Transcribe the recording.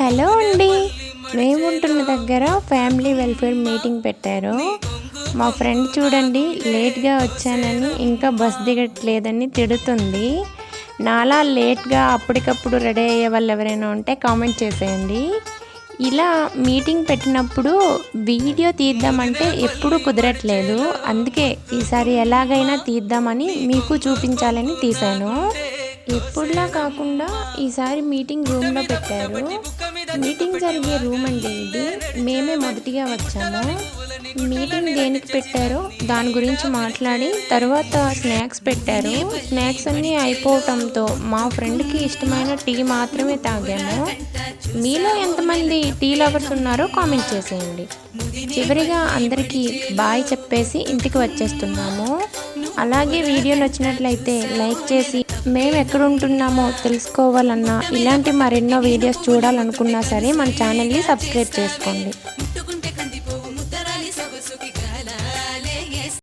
Hello అండి. మేము ఉంటున్న దగ్గర ఫ్యామిలీ వెల్ఫేర్ మీటింగ్ పెట్టారు. మా ఫ్రెండ్ చూడండి లేట్గా వచ్చానని ఇంకా బస్ దిగట్లేదని తిడుతుంది. నాలా లేట్గా అప్పటికప్పుడు రెడీ అయ్యే వాళ్ళు ఎవరైనా ఉంటే కామెంట్ చేసేయండి. ఇలా మీటింగ్ పెట్టినప్పుడు వీడియో తీద్దామంటే ఎప్పుడూ కుదరట్లేదు. అందుకే ఈసారి ఎలాగైనా తీద్దామని మీకు చూపించాలని తీశాను ఎప్పుడులా కాకుండా ఈసారి మీటింగ్ రూమ్లో పెట్టారు. మీటింగ్ జరిగే రూమ్ అండి ఇది. మేమే మొదటిగా వచ్చాము. మీటింగ్ దేనికి పెట్టారో దాని గురించి మాట్లాడి తర్వాత స్నాక్స్ పెట్టారు. స్నాక్స్ అన్నీ అయిపోవటంతో మా ఫ్రెండ్కి ఇష్టమైన టీ మాత్రమే తాగాము. మీలో ఎంతమంది టీ లవర్స్ ఉన్నారో కామెంట్ చేసేయండి. చివరిగా అందరికీ బాయ్ చెప్పేసి ఇంటికి వచ్చేస్తున్నాము. అలాగే వీడియో నచ్చినట్లయితే లైక్ చేసి మేము ఎక్కడ ఉంటున్నామో తెలుసుకోవాలన్నా ఇలాంటి మరెన్నో వీడియోస్ చూడాలనుకున్నా సరే మన ఛానల్ని సబ్స్క్రైబ్ చేసుకోండి.